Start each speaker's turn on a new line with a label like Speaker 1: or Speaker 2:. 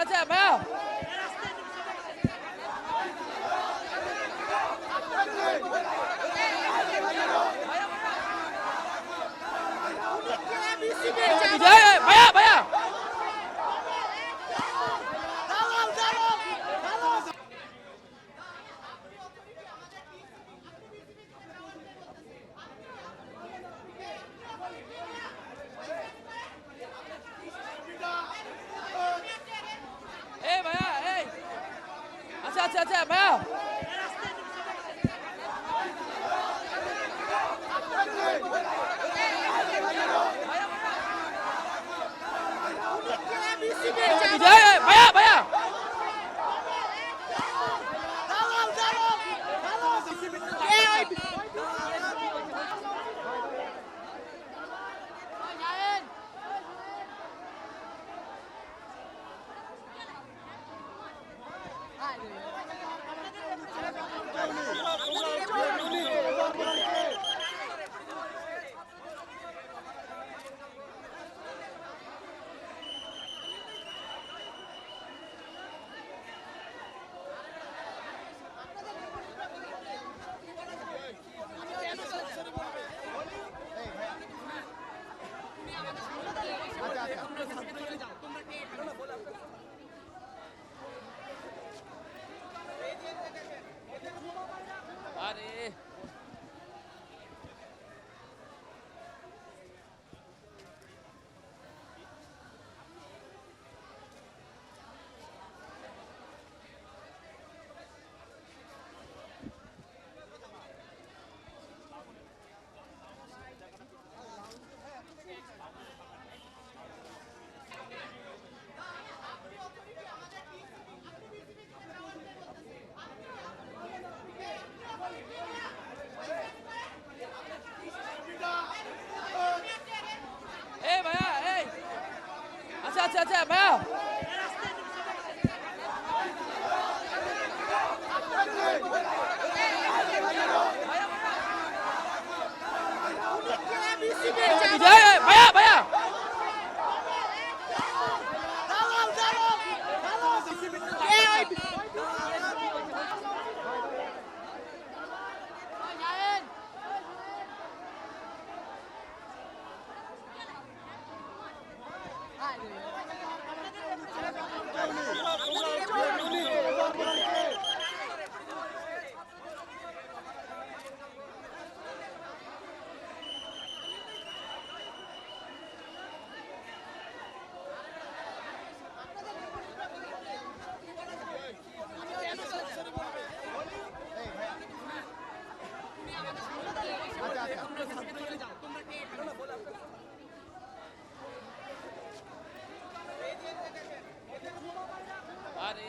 Speaker 1: আচ্ছা আচ্ছা ভাইয়া Yeah. 再见，没有。আচ্ছা আচ্ছা আচ্ছা ভাইয়া এই, এই, ভাইয়া ভাইয়া আরে